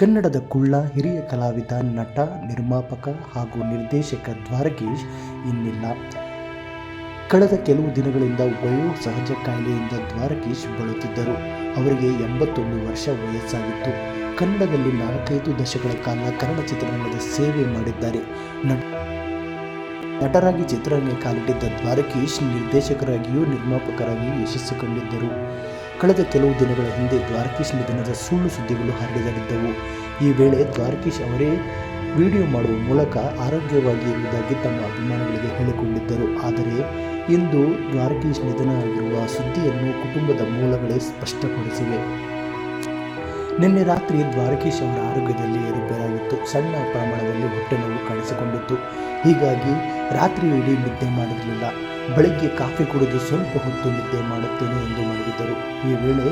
ಕನ್ನಡದ ಕುಳ್ಳ ಹಿರಿಯ ಕಲಾವಿದ, ನಟ, ನಿರ್ಮಾಪಕ ಹಾಗೂ ನಿರ್ದೇಶಕ ದ್ವಾರಕೀಶ್ ಇನ್ನಿಲ್ಲ. ಕಳೆದ ಕೆಲವು ದಿನಗಳಿಂದ ವಯೋ ಸಹಜ ಕಾಯಿಲೆಯಿಂದ ದ್ವಾರಕೀಶ್ ಬಳುತ್ತಿದ್ದರು ಅವರಿಗೆ ಎಂಬತ್ತೊಂದು ವರ್ಷ ವಯಸ್ಸಾಗಿತ್ತು. ಕನ್ನಡದಲ್ಲಿ ನಾಲ್ಕೈದು ದಶಕಗಳ ಕಾಲ ಕನ್ನಡ ಚಿತ್ರರಂಗದ ಸೇವೆ ಮಾಡಿದ್ದಾರೆ. ನಟ ನಟರಾಗಿ ಚಿತ್ರರಂಗ ಕಾಲಿಟ್ಟಿದ್ದ ದ್ವಾರಕೀಶ್ ನಿರ್ದೇಶಕರಾಗಿಯೂ ನಿರ್ಮಾಪಕರಾಗಿಯೂ ಯಶಸ್ಸು ಕಂಡಿದ್ದರು. ಕಳೆದ ಕೆಲವು ದಿನಗಳ ಹಿಂದೆ ದ್ವಾರಕೀಶ್ ನಿಧನದ ಸುಳ್ಳು ಸುದ್ದಿಗಳು ಹರಡಿದಾಗಿದ್ದವು. ಈ ವೇಳೆ ದ್ವಾರಕೀಶ್ ಅವರೇ ವಿಡಿಯೋ ಮಾಡುವ ಮೂಲಕ ಆರೋಗ್ಯವಾಗಿ ಇರುವುದಾಗಿ ತಮ್ಮ ಅಭಿಮಾನಿಗಳಿಗೆ ಹೇಳಿಕೊಂಡಿದ್ದರು. ಆದರೆ ಇಂದು ದ್ವಾರಕೀಶ್ ನಿಧನ ಆಗಿರುವ ಸುದ್ದಿಯನ್ನು ಕುಟುಂಬದ ಮೂಲಗಳೇ ಸ್ಪಷ್ಟಪಡಿಸಿವೆ. ನಿನ್ನೆ ರಾತ್ರಿ ದ್ವಾರಕೀಶ್ ಅವರ ಆರೋಗ್ಯದಲ್ಲಿ ಏರುಪೇರಾಗಿತ್ತು. ಸಣ್ಣ ಪ್ರಮಾಣದಲ್ಲಿ ಹೊಟ್ಟೆ ನೋವು ಕಾಣಿಸಿಕೊಂಡಿತ್ತು. ಹೀಗಾಗಿ ರಾತ್ರಿ ಇಡೀ ನಿದ್ದೆ ಮಾಡಿರಲಿಲ್ಲ. ಬೆಳಗ್ಗೆ ಕಾಫಿ ಕುಡಿದು ಸ್ವಲ್ಪ ಹೊತ್ತು ನಿದ್ದೆ ಮಾಡುತ್ತೇನೆ ಎಂದು ಮಲಗಿದ್ದರು ಈ ವೇಳೆ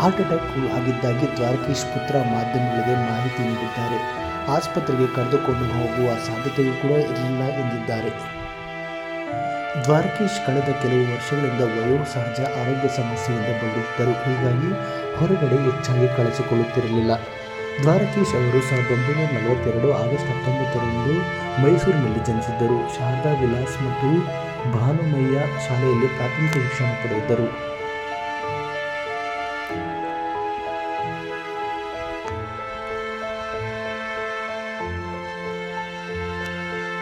ಹಾರ್ಟ್ ಅಟ್ಯಾಕ್ ಆಗಿದ್ದಾಗಿ ದ್ವಾರಕೀಶ್ ಪುತ್ರ ಮಾಧ್ಯಮಗಳಿಗೆ ಮಾಹಿತಿ ನೀಡಿದ್ದಾರೆ. ಆಸ್ಪತ್ರೆಗೆ ಕರೆದುಕೊಂಡು ಹೋಗುವ ಸಾಧ್ಯತೆಯೂ ಕೂಡ ಇರಲಿಲ್ಲ ಎಂದಿದ್ದಾರೆ. ದ್ವಾರಕೀಶ್ ಕಳೆದ ಕೆಲವು ವರ್ಷಗಳಿಂದ ವಯೋಸಹಜ ಆರೋಗ್ಯ ಸಮಸ್ಯೆಯಿಂದ ಬಳಲುತ್ತಿದ್ದರು ಹೀಗಾಗಿ ಹೊರಗಡೆ ಹೆಚ್ಚಾಗಿ ಕಳಿಸಿಕೊಳ್ಳುತ್ತಿರಲಿಲ್ಲ ದ್ವಾರಕೀಶ್ ಅವರು ಸಾವಿರದ ಒಂಬೈನೂರ ನಲವತ್ತೆರಡು ಆಗಸ್ಟ್ ಹತ್ತೊಂಬತ್ತರಂದು ಮೈಸೂರಿನಲ್ಲಿ ಜನಿಸಿದ್ದರು. ಶಾರದಾ ವಿಲಾಸ್ ಮತ್ತು ಭಾನುಮಯ್ಯ ಶಾಲೆಯಲ್ಲಿ ಪ್ರಾಥಮಿಕ ಶಿಕ್ಷಣ ಪಡೆದಿದ್ದರು.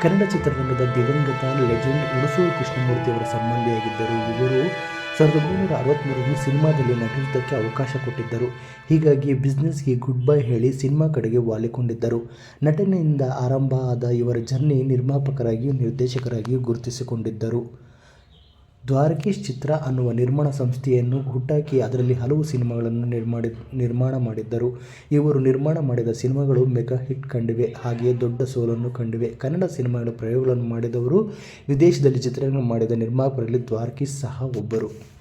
ಕನ್ನಡ ಚಿತ್ರರಂಗದ ದಿವಂಗತ ಲೆಜೆಂಡ್ ಹುಣಸೂರು ಕೃಷ್ಣಮೂರ್ತಿ ಅವರ ಸಂಬಂಧಿಯಾಗಿದ್ದರು. ಇವರು ಸಾವಿರದ ಒಂಬೈನೂರ ಅರವತ್ತ್ಮೂರರಲ್ಲಿ ಸಿನಿಮಾದಲ್ಲಿ ನಟಿಸುವುದಕ್ಕೆ ಅವಕಾಶ ಕೊಟ್ಟಿದ್ದರು. ಹೀಗಾಗಿ ಬಿಸ್ನೆಸ್ಗೆ ಗುಡ್ ಬೈ ಹೇಳಿ ಸಿನಿಮಾ ಕಡೆಗೆ ವಾಲಿಕೊಂಡಿದ್ದರು. ನಟನೆಯಿಂದ ಆರಂಭ ಆದ ಇವರ ಜರ್ನಿ ನಿರ್ಮಾಪಕರಾಗಿಯೂ ನಿರ್ದೇಶಕರಾಗಿಯೂ ಗುರುತಿಸಿಕೊಂಡಿದ್ದರು. ದ್ವಾರಕೀಶ್ ಚಿತ್ರ ಅನ್ನುವ ನಿರ್ಮಾಣ ಸಂಸ್ಥೆಯನ್ನು ಹುಟ್ಟಾಕಿ ಅದರಲ್ಲಿ ಹಲವು ಸಿನಿಮಾಗಳನ್ನು ನಿರ್ಮಾಡಿ, ನಿರ್ಮಾಣ ಮಾಡಿದ್ದರು. ಇವರು ನಿರ್ಮಾಣ ಮಾಡಿದ ಸಿನಿಮಾಗಳು ಮೆಗಾ ಹಿಟ್ ಕಂಡಿವೆ, ಹಾಗೆಯೇ ದೊಡ್ಡ ಸೋಲನ್ನು ಕಂಡಿವೆ. ಕನ್ನಡ ಸಿನಿಮಾಗಳ ಪ್ರಯೋಗಗಳನ್ನು ಮಾಡಿದವರು ವಿದೇಶದಲ್ಲಿ ಚಿತ್ರಗಳನ್ನು ಮಾಡಿದ ನಿರ್ಮಾಪಕರಲ್ಲಿ ದ್ವಾರಕೀಶ್ ಸಹ ಒಬ್ಬರು.